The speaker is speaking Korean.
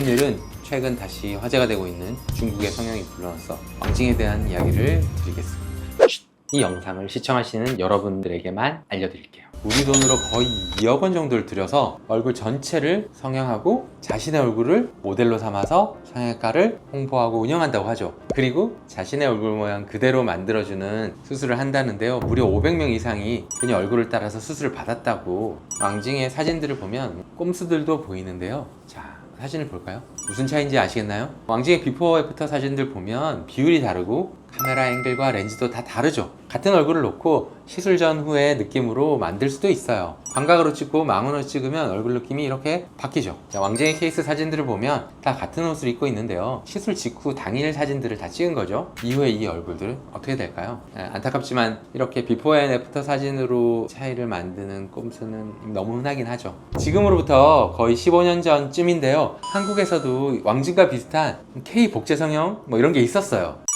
오늘은 최근 다시 화제가 되고 있는 중국의 성형이 불러넣어서 왕징에 대한 이야기를 드리겠습니다. 이 영상을 시청하시는 여러분들에게만 알려드릴게요. 우리 돈으로 거의 2억 원 정도를 들여서 얼굴 전체를 성형하고 자신의 얼굴을 모델로 삼아서 성형외과를 홍보하고 운영한다고 하죠. 그리고 자신의 얼굴 모양 그대로 만들어주는 수술을 한다는데요. 무려 500명 이상이 그녀 얼굴을 따라서 수술을 받았다고 왕징의 사진들을 보면 꼼수들도 보이는데요. 자, 사진을 볼까요? 무슨 차이인지 아시겠나요? 왕징의 비포 애프터 사진들 보면 비율이 다르고 카메라 앵글과 렌즈도 다 다르죠. 같은 얼굴을 놓고 시술 전 후의 느낌으로 만들 수도 있어요. 광각으로 찍고 망원으로 찍으면 얼굴 느낌이 이렇게 바뀌죠. 자, 왕징의 케이스 사진들을 보면 다 같은 옷을 입고 있는데요. 시술 직후 당일 사진들을 다 찍은 거죠. 이후에 이 얼굴들은 어떻게 될까요? 예, 안타깝지만 이렇게 비포 앤 애프터 사진으로 차이를 만드는 꼼수는 너무 흔하긴 하죠. 지금으로부터 거의 15년 전쯤인데요. 한국에서도 왕진과 비슷한 K 복제 성형 뭐 이런 게 있었어요.